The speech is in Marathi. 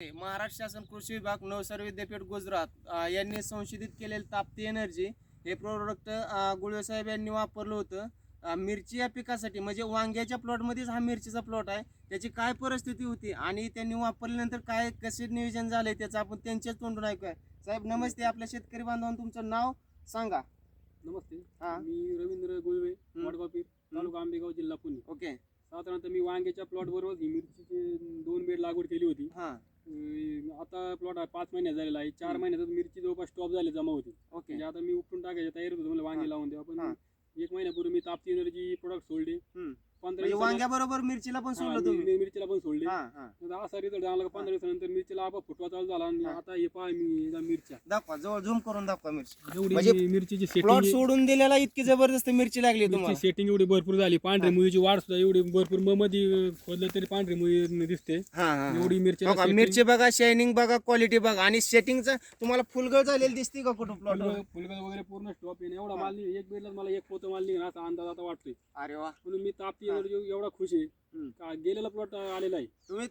महाराष्ट्र शासन कृषी विभाग नवसर विद्यापीठ गुजरात यांनी संशोधित केलेलं ताप्ती एनर्जी हे प्रोडक्ट गुळवे साहेब यांनी वापरलं होतं. मिरची या पिकासाठी म्हणजे वांग्याच्या प्लॉटमध्येच हा मिरचीचा प्लॉट आहे. त्याची काय परिस्थिती होती आणि त्यांनी वापरल्यानंतर काय कसे नियोजन झाले त्याचं आपण त्यांच्याच तोंडून ऐकूया. साहेब नमस्ते. आपल्या शेतकरी बांधवांना तुमचं नाव सांगा. नमस्ते. हा. मी रवींद्र गुळवे तालुका आंबेगाव जिल्हा पुणे. ओके. साधारणतः मी वांग्याच्या प्लॉट बरोबर ही मिरचीचे दोन बेड लागवड केली होती हां अं, आता प्लॉट पाच महिन्यात झालेला आहे चार हम्म. महिन्यातच मिरची जवळपास स्टॉप झाली जमा होती ओके म्हणजे आता मी उपटून टाकायच्या तयारीत होतो मला हा. वांगे लावून द्या हा. पण एक महिन्यापूर्वी मी ताप्ती एनर्जी प्रोडक्ट सोडले हम्म. म्हणजे दिवसाला- वांग्याबरोबर मिरचीला पण सोडलं तुम्ही. मिरचीला पण सोडले. हां हां. आता असा रिझल्ट आला का पंधरा दिवसानंतर मिरचीला आबा फुटवा चालू झाला आणि हा. आता हे पहा मी मिरच्या. दाखवा जवळ झूम करून दाखवा मिरची. म्हणजे मिरचीची प्लॉट सेटिंग सोडून दिलेला इतकी जबरदस्त मिरची लागली तुम्हाला. सेटिंग एवढी भरपूर झाली. पांढरी. मुळीची वाढ सुद्धा एवढी भरपूर म मध्ये खोदलं तरी पांढरी मुळी दिसते. हा हा एवढी मिरची बघा मिरची बघा शायनिंग बघा क्वालिटी बघा. आणि सेटिंगचं तुम्हाला फुलगळ झालेली दिसते का कुठं प्लॉट फुलगल वगैरे पूर्ण स्टॉप येणे एवढा माल नाही. एक बेडला मला एक पोतं माल असा अंदाज आता वाटतोय. अरे वा. म्हणून मी तापती हा. एवढा खुश आहे. का गेलेला प्लॉट आलेला आहे तुम्ही